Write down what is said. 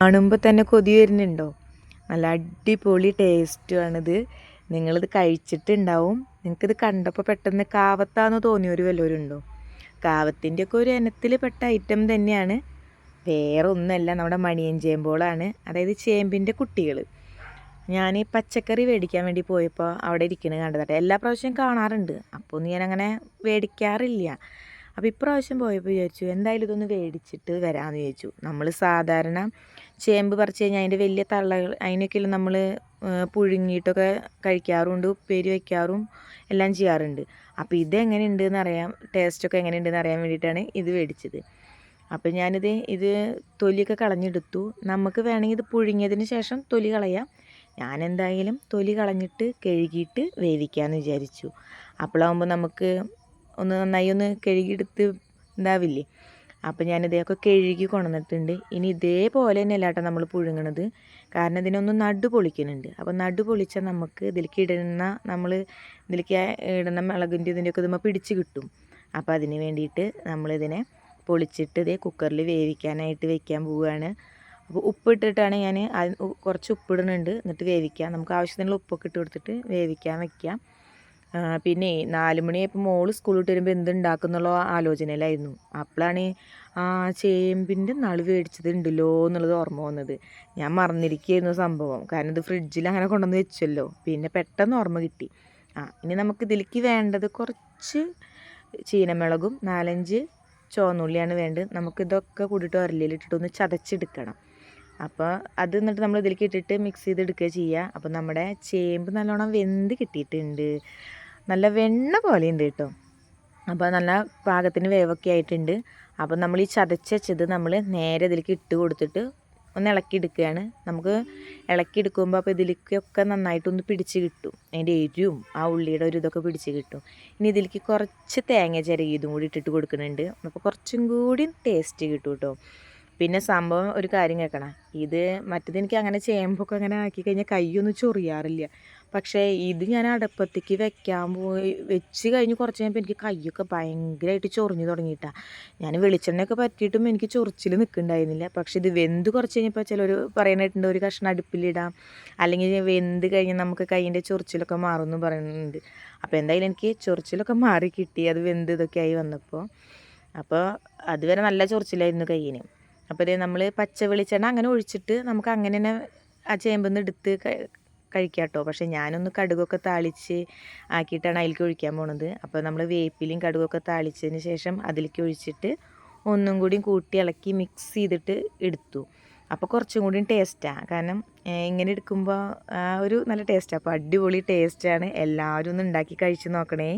കാണുമ്പോൾ തന്നെ കൊതി വരുന്നുണ്ടോ? നല്ല അടിപൊളി ടേസ്റ്റുമാണിത് നിങ്ങളിത് കഴിച്ചിട്ടുണ്ടാവും. നിങ്ങൾക്കിത് കണ്ടപ്പോൾ പെട്ടെന്ന് കാവത്താന്ന് തോന്നിയൊരു വല്ലവരുണ്ടോ? കാവത്തിന്റെയൊക്കെ ഒരു ഇനത്തിൽ പെട്ട ഐറ്റം തന്നെയാണ്. വേറെ ഒന്നുമല്ല നമ്മുടെ മണിയൻ ചേമ്പോളാണ് അതായത് ചേമ്പിന്റെ കുട്ടികൾ ഞാൻ ഈ പച്ചക്കറി മേടിക്കാൻ വേണ്ടി പോയപ്പോൾ അവിടെ ഇരിക്കണത് കണ്ടതാട്ടെ. എല്ലാ പ്രാവശ്യവും കാണാറുണ്ട്. അപ്പോൾ ഒന്നും ഞാനങ്ങനെ മേടിക്കാറില്ല അപ്പോൾ ഇപ്രാവശ്യം പോയപ്പോൾ വിചാരിച്ചു എന്തായാലും ഇതൊന്ന് മേടിച്ചിട്ട് വരാമെന്ന് ചോദിച്ചു നമ്മൾ സാധാരണ ചേമ്പ് പറിച്ച് കഴിഞ്ഞാൽ അതിന്റെ വലിയ തള്ളകൾ അതിനൊക്കെയുള്ള നമ്മൾ പുഴുങ്ങിയിട്ടൊക്കെ കഴിക്കാറുണ്ട് ഉപ്പേരി വയ്ക്കാറും എല്ലാം ചെയ്യാറുണ്ട്. അപ്പോൾ ഇതെങ്ങനെയുണ്ട് എന്നറിയാം ടേസ്റ്റൊക്കെ എങ്ങനെയുണ്ടെന്ന് അറിയാൻ വേണ്ടിയിട്ടാണ് ഇത് മേടിച്ചത് അപ്പോൾ ഞാനിത് ഇത് തൊലിയൊക്കെ കളഞ്ഞെടുത്തു. നമുക്ക് വേണമെങ്കിൽ ഇത് പുഴുങ്ങിയതിന് ശേഷം തൊലി കളയാം. ഞാൻ എന്തായാലും തൊലി കളഞ്ഞിട്ട് കഴുകിയിട്ട് വേവിക്കാമെന്ന് വിചാരിച്ചു. അപ്പോഴാകുമ്പോൾ നമുക്ക് ഒന്ന് നന്നായി ഒന്ന് കഴുകിയെടുത്ത് ഇതാവില്ലേ? അപ്പോൾ ഞാൻ ഞാനിതൊക്കെ കഴുകി കൊണ്ടുവന്നിട്ടുണ്ട്. ഇനി ഇതേപോലെ തന്നെ അല്ലാട്ടോ നമ്മൾ പുഴുങ്ങണത്. കാരണം ഇതിനൊന്ന് നടു പൊളിക്കുന്നുണ്ട്. അപ്പോൾ നടു പൊളിച്ചാൽ നമുക്ക് ഇതിലേക്ക് ഇടുന്ന നമ്മൾ ഇതിലേക്ക് ഇടുന്ന മുളകിന്റെ ഇതിന്റെയൊക്കെ ഇതുമ്പോൾ പിടിച്ച് കിട്ടും. അപ്പോൾ അതിന് വേണ്ടിയിട്ട് നമ്മളിതിനെ പൊളിച്ചിട്ട് ഇതേ കുക്കറിൽ വേവിക്കാനായിട്ട് വെക്കാൻ പോവുകയാണ്. അപ്പോൾ ഉപ്പിട്ടിട്ടാണ് ഞാൻ കുറച്ച് ഉപ്പിടുന്നുണ്ട്. എന്നിട്ട് വേവിക്കാം. നമുക്ക് ആവശ്യത്തിനുള്ള ഉപ്പൊക്കെ ഇട്ട് കൊടുത്തിട്ട് വേവിക്കാൻ വെക്കാം. പിന്നെ നാല് മണിയായപ്പോൾ മോൾ സ്കൂളിൽ വിട്ട് വരുമ്പോൾ എന്തുണ്ടാക്കുന്നുള്ള ആലോചനയിലായിരുന്നു. അപ്പോഴാണ് ആ ചേമ്പിന്റെ നളു മേടിച്ചത് ഉണ്ടല്ലോ എന്നുള്ളത് ഓർമ്മ വന്നത്. ഞാൻ മറന്നിരിക്കുകയായിരുന്നു സംഭവം. കാരണം ഇത് ഫ്രിഡ്ജിൽ അങ്ങനെ കൊണ്ടുവന്ന് വെച്ചല്ലോ. പിന്നെ പെട്ടെന്ന് ഓർമ്മ കിട്ടി. ആ ഇനി നമുക്ക് ഇതിലേക്ക് വേണ്ടത് കുറച്ച് ചീനമുളകും നാലഞ്ച് ചുവന്നുള്ളിയാണ് വേണ്ടത്. നമുക്കിതൊക്കെ കൂടിയിട്ട് ഉരലിലിട്ടിട്ട് ഒന്ന് ചതച്ചെടുക്കണം. അപ്പോൾ അത് എന്നിട്ട് നമ്മൾ ഇതിലേക്ക് ഇട്ടിട്ട് മിക്സ് ചെയ്തെടുക്കുക ചെയ്യുക അപ്പോൾ നമ്മുടെ ചേമ്പ് നല്ലോണം വെന്ത് കിട്ടിയിട്ടുണ്ട്. നല്ല വെണ്ണ പോലെ ഉണ്ട് കേട്ടോ. അപ്പോൾ നല്ല പാകത്തിന് വേവൊക്കെ ആയിട്ടുണ്ട്. അപ്പോൾ നമ്മൾ ഈ ചതച്ചത് നമ്മൾ നേരെ ഇതിലേക്ക് ഇട്ട് കൊടുത്തിട്ട് ഒന്ന് ഇളക്കി എടുക്കുകയാണ് നമുക്ക് ഇളക്കി എടുക്കുമ്പോൾ അപ്പോൾ ഇതിലേക്കൊക്കെ നന്നായിട്ടൊന്ന് പിടിച്ച് കിട്ടും. അതിന്റെ എരിവും ആ ഉള്ളിയുടെ ഒരു ഇതൊക്കെ പിടിച്ച് കിട്ടും. ഇനി ഇതിലേക്ക് കുറച്ച് തേങ്ങ ചിരകി ഇതും കൂടി ഇട്ടിട്ട് കൊടുക്കുന്നുണ്ട്. അപ്പോൾ കുറച്ചും കൂടി ടേസ്റ്റ് കിട്ടും കേട്ടോ. പിന്നെ സംഭവം ഒരു കാര്യം കേൾക്കണം. ഇത് മറ്റേത് എനിക്ക് അങ്ങനെ ചേമ്പൊക്കെ അങ്ങനെ ആക്കി കഴിഞ്ഞാൽ കൈയൊന്നും ചൊറിയാറില്ല. പക്ഷേ ഇത് ഞാൻ അടുപ്പത്തേക്ക് വെക്കാൻ പോയി വെച്ച് കഴിഞ്ഞ് കുറച്ച് കഴിഞ്ഞപ്പോൾ എനിക്ക് കൈയൊക്കെ ഭയങ്കരമായിട്ട് ചൊറിഞ്ഞു തുടങ്ങിയിട്ടാണ് ഞാൻ വെളിച്ചെണ്ണയൊക്കെ പറ്റിയിട്ടും എനിക്ക് ചൊറിച്ചിൽ നിൽക്കുന്നുണ്ടായിരുന്നില്ല പക്ഷേ ഇത് വെന്ത് കുറച്ച് കഴിഞ്ഞപ്പോൾ ചിലർ പറയാനായിട്ടുണ്ട് ഒരു കഷ്ണം അടുപ്പിലിടാം. അല്ലെങ്കിൽ വെന്ത് കഴിഞ്ഞാൽ നമുക്ക് കൈയിന്റെ ചൊറിച്ചിലൊക്കെ മാറുമെന്ന് പറയുന്നുണ്ട്. അപ്പോൾ എന്തായാലും എനിക്ക് ചൊറിച്ചിലൊക്കെ മാറി കിട്ടി. അത് വെന്ത് ഇതൊക്കെ ആയി വന്നപ്പോൾ അപ്പോൾ അതുവരെ നല്ല ചൊറിച്ചിലായിരുന്നു കയ്യിന്. അപ്പോൾ നമ്മൾ പച്ച വെളിച്ചെണ്ണ അങ്ങനെ ഒഴിച്ചിട്ട് നമുക്ക് അങ്ങനെ തന്നെ ആ ചേമ്പെന്ന് എടുത്ത് കഴിക്കാം കേട്ടോ പക്ഷേ ഞാനൊന്ന് കടുകൊക്കെ താളിച്ച് ആക്കിയിട്ടാണ് അതിലേക്ക് ഒഴിക്കാൻ പോണത്. അപ്പോൾ നമ്മൾ വേപ്പിലും കടുകൊക്കെ താളിച്ചതിന് ശേഷം അതിലേക്ക് ഒഴിച്ചിട്ട് ഒന്നും കൂടി കൂട്ടി ഇളക്കി മിക്സ് ചെയ്തിട്ട് എടുത്തു. അപ്പോൾ കുറച്ചും കൂടി ടേസ്റ്റാണ് കാരണം ഇങ്ങനെ എടുക്കുമ്പോൾ ഒരു നല്ല ടേസ്റ്റാണ് അപ്പോൾ അടിപൊളി ടേസ്റ്റാണ് എല്ലാവരും ഒന്ന് ഉണ്ടാക്കി കഴിച്ച് നോക്കണേ.